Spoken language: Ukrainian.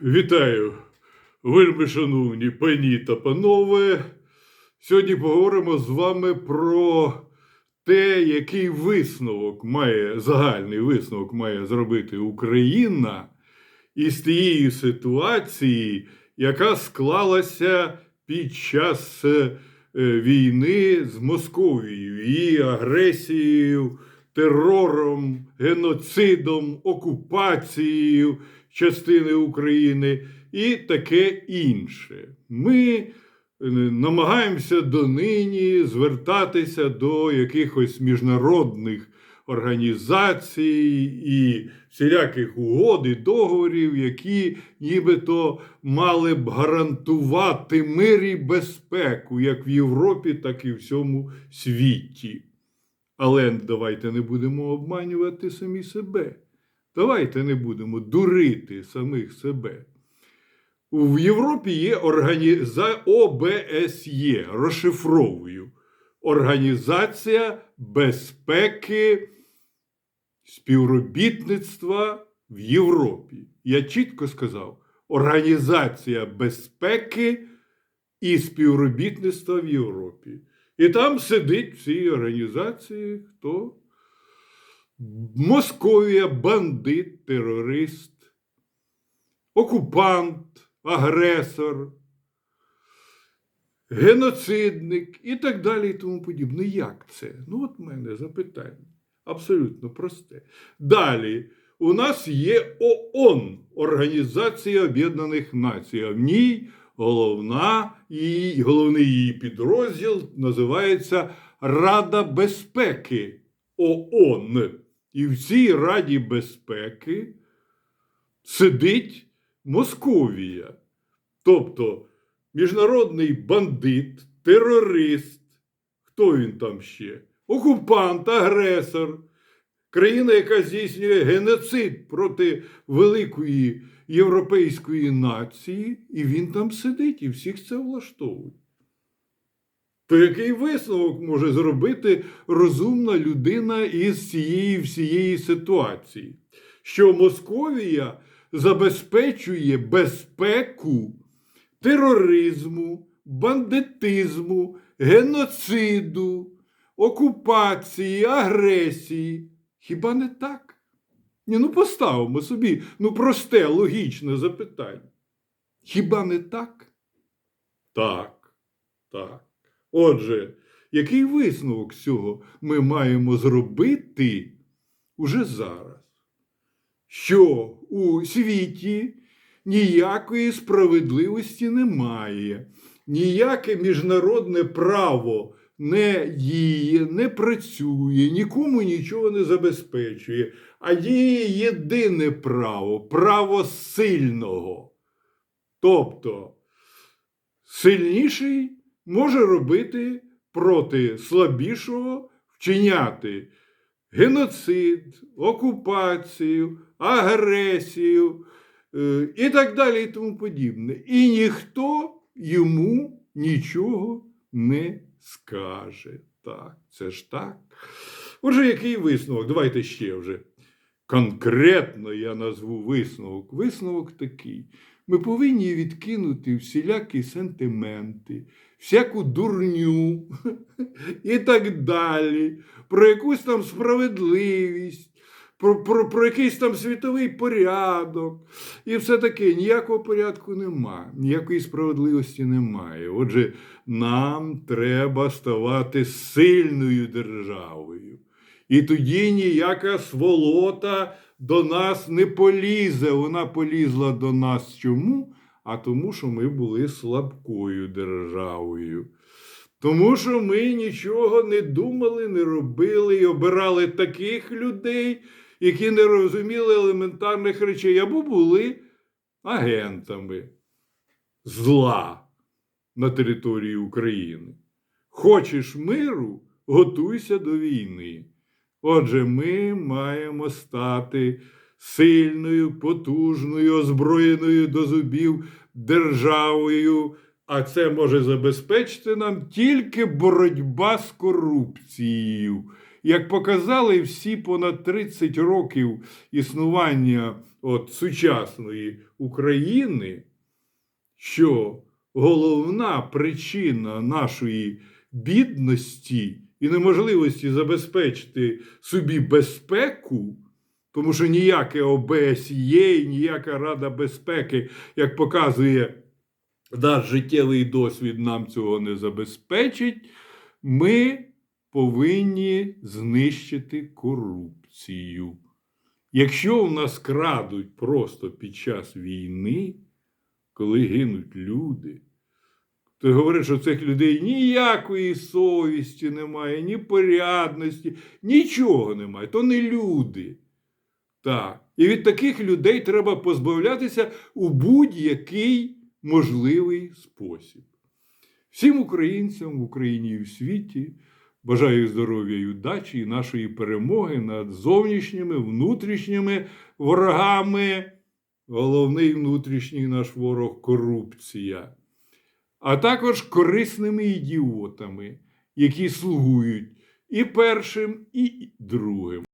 Вітаю, вельми шановні пані та панове. Сьогодні поговоримо з вами про те, який висновок має загальний висновок має зробити Україна із тієї ситуації, яка склалася під час е, війни з Московією, її агресією, терором, геноцидом, окупацією частини України і таке інше. Ми е, намагаємося донині звертатися до якихось міжнародних організацій і всіляких угод і договорів, які нібито мали б гарантувати мир і безпеку як в Європі, так і в всьому світі. Але давайте не будемо обманювати самі себе. Давайте не будемо дурити самих себе. В Європі є організа... ОБСЄ, розшифровую. Організація безпеки співробітництва в Європі. Я чітко сказав: Організація безпеки і співробітництва в Європі. І там сидить в цій організації хто? Московія, бандит, терорист, окупант, агресор, геноцидник і так далі і тому подібне. Як це? Ну, от в мене запитання. Абсолютно просте. Далі. У нас є ООН, Організація Об'єднаних Націй. А в ній головна її, головний її підрозділ називається Рада безпеки ООН. І в цій Раді безпеки сидить Московія. Тобто міжнародний бандит, терорист, хто він там ще? Окупант, агресор, країна, яка здійснює геноцид проти великої європейської нації, і він там сидить і всіх це влаштовує. То який висновок може зробити розумна людина із цієї всієї ситуації? Що Московія забезпечує безпеку тероризму, бандитизму, геноциду, окупації, агресії. Хіба не так? Ні, ну поставимо собі ну, просте, логічне запитання. Хіба не так? Так, так. Отже, який висновок цього ми маємо зробити уже зараз? Що у світі ніякої справедливості немає, ніяке міжнародне право не діє, не працює, нікому нічого не забезпечує, а діє єдине право право сильного. Тобто сильніший може робити проти слабішого, вчиняти геноцид, окупацію, агресію е, і так далі і тому подібне. І ніхто йому нічого не скаже. Так, це ж так. Отже, який висновок? Давайте ще вже. Конкретно я назву висновок. Висновок такий. Ми повинні відкинути всілякі сентименти, всяку дурню і так далі, про якусь там справедливість, про, про, про якийсь там світовий порядок. І все таке ніякого порядку немає, ніякої справедливості немає. Отже, нам треба ставати сильною державою. І тоді ніяка сволота до нас не полізе. Вона полізла до нас чому? А тому, що ми були слабкою державою. Тому що ми нічого не думали, не робили і обирали таких людей, які не розуміли елементарних речей, або були агентами зла на території України. Хочеш миру, готуйся до війни. Отже, ми маємо стати сильною, потужною, озброєною до зубів державою, а це може забезпечити нам тільки боротьба з корупцією. як показали всі понад 30 років існування от, сучасної України, що головна причина нашої бідності і неможливості забезпечити собі безпеку, тому що ніяке ОБСЄ, ніяка Рада безпеки, як показує наш життєвий досвід, нам цього не забезпечить, ми повинні знищити корупцію. Якщо в нас крадуть просто під час війни, коли гинуть люди, то говорить, що цих людей ніякої совісті немає, ні порядності, нічого немає. То не люди. Так. І від таких людей треба позбавлятися у будь-який можливий спосіб. Всім українцям в Україні і в світі бажаю здоров'я і удачі і нашої перемоги над зовнішніми, внутрішніми ворогами. Головний внутрішній наш ворог корупція, а також корисними ідіотами, які слугують і першим, і другим.